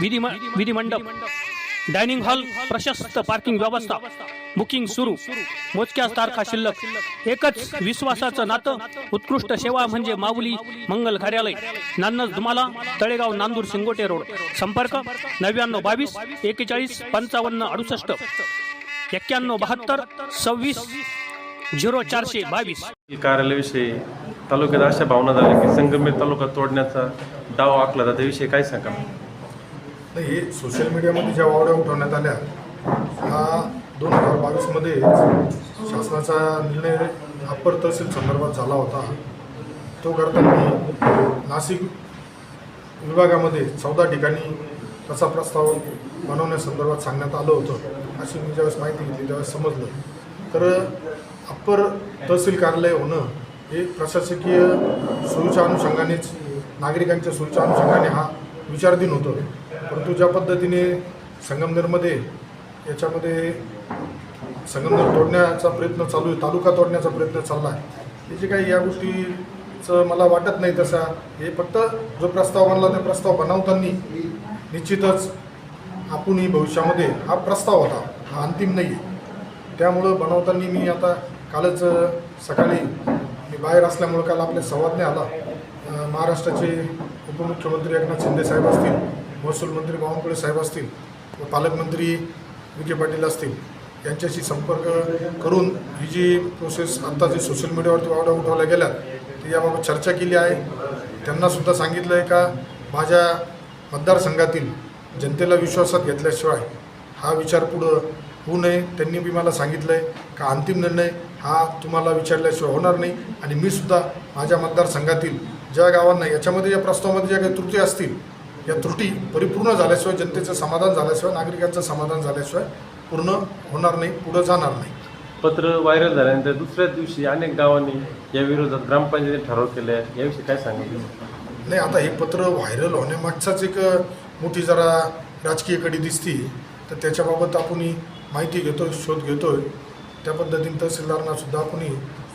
विधी विधिमंडप. Dining hall प्रशस्त पार्किंग व्यवस्था. बुकिंग सुरू. मोजक्याच तारखा शिल्लक. एकच विश्वासाचं नातं. उत्कृष्ट सेवा म्हणजे माऊली मंगल कार्यालय. नान्नज धुमाला तळेगाव नांदूर शिंगोटे रोड. संपर्क नव्याण्णव बावीस एकेचाळीस पंचावन्न अडुसष्ट. एक्क्याण्णव बहात्तर सव्वीस झिरो चारशे बावीस. कार्यालयाविषयी तालुक्यात अशा भावना झाल्या की संगमेर तालुका तोडण्याचा डाव आखला जातो. त्याविषयी काय सांगा हे सोशल मीडियामध्ये ज्या वावड्या उठवण्यात आल्या हा दोन हजार बावीसमध्ये शासनाचा निर्णय अप्पर तहसील संदर्भात झाला होता. तो करताना नाशिक विभागामध्ये चौदा ठिकाणी तसा प्रस्ताव बनवण्यासंदर्भात सांगण्यात आलं होतं अशी मी ज्यावेळेस माहिती घेतली त्यावेळेस समजलं. तर अप्पर तहसील कार्यालय होणं हे प्रशासकीय सोयीच्या अनुषंगानेच नागरिकांच्या सोयीच्या अनुषंगाने हा विचारधीन होतं. परंतु ज्या पद्धतीने संगमनेरमध्ये याच्यामध्ये संगमनेर तोडण्याचा प्रयत्न चालू आहे तालुका तोडण्याचा प्रयत्न चालला आहे त्याची काही या गोष्टीचं मला वाटत नाही तसा. हे फक्त जो प्रस्ताव बनला त्या प्रस्ताव बनवताना निश्चितच आपणही भविष्यामध्ये हा प्रस्ताव होता हा अंतिम नाही आहे. त्यामुळं बनवताना मी आता कालच सकाळी मी बाहेर असल्यामुळं काल आपल्या संवाद नाही आला महाराष्ट्राचे उपमुख्यमंत्री एकनाथ शिंदे साहेब असतील महसूल मंत्री बावनकुळे साहेब असतील व पालकमंत्री विखे पाटील असतील यांच्याशी संपर्क करून ही जी प्रोसेस आत्ता जी सोशल मीडियावरती वावड्या उठवल्या गेल्या ती याबाबत चर्चा केली आहे. त्यांनासुद्धा सांगितलं आहे का माझ्या मतदारसंघातील जनतेला विश्वासात घेतल्याशिवाय हा विचार पुढं होऊ नये त्यांनी बी मला सांगितलं आहे का अंतिम निर्णय हा तुम्हाला विचारल्याशिवाय होणार नाही आणि मी सुद्धा माझ्या मतदारसंघातील ज्या गावांना याच्यामध्ये या प्रस्तावामध्ये ज्या काही त्रुटी असतील या त्रुटी परिपूर्ण झाल्याशिवाय जनतेचं समाधान झाल्याशिवाय नागरिकांचं समाधान झाल्याशिवाय पूर्ण होणार नाही पुढं जाणार नाही. पत्र व्हायरल झाल्यानंतर दुसऱ्याच दिवशी अनेक गावांनी या विरोधात ग्रामपंचायतीने ठराव केले. आहे याविषयी काय सांगितलं नाही आता हे पत्र व्हायरल होण्यामागचाच एक मोठी जरा राजकीय कडी दिसती. तर त्याच्याबाबत आपण माहिती घेतोय शोध घेतोय. त्या पद्धतीने तहसीलदारांना सुद्धा आपण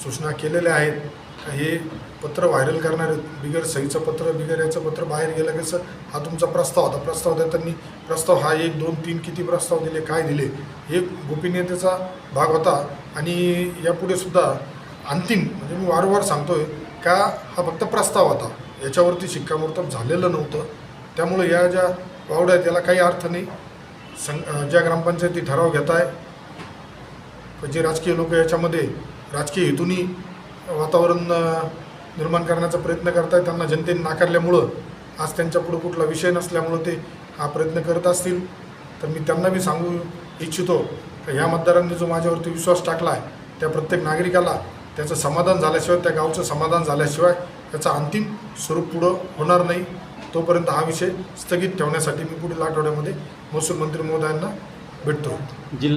सूचना केलेल्या आहेत. हे पत्र व्हायरल करणारे बिगर सहीचं पत्र बिगर याचं पत्र बाहेर गेलं कसं हा तुमचा प्रस्ताव होता. प्रस्ताव देताना प्रस्ताव हा एक दोन तीन किती प्रस्ताव दिले काय दिले हे गोपनीयतेचा भाग होता. आणि यापुढे सुद्धा अंतिम म्हणजे मी वारंवार सांगतोय का हा फक्त प्रस्ताव होता. याच्यावरती शिक्कामोर्तब झालेलं नव्हतं. त्यामुळे या ज्या वावड्या आहेत त्याला काही अर्थ नाही. सं ज्या ग्रामपंचायती ठराव घेत आहे जे राजकीय लोक याच्यामध्ये राजकीय हेतूनी वातावरण निर्माण करण्याचा प्रयत्न करत आहेत त्यांना जनतेने नाकारल्यामुळं आज त्यांच्यापुढं कुठला विषय नसल्यामुळं ते हा प्रयत्न करत असतील. तर मी त्यांना बी सांगू इच्छितो का ह्या मतदारांनी जो माझ्यावरती विश्वास टाकला आहे त्या प्रत्येक नागरिकाला त्याचं समाधान झाल्याशिवाय त्या गावचं समाधान झाल्याशिवाय त्याचं अंतिम स्वरूप पुढं होणार नाही. तोपर्यंत हा विषय स्थगित ठेवण्यासाठी मी पुढील आठवड्यामध्ये महसूल मंत्री महोदयांना भेटतो. जिल्हा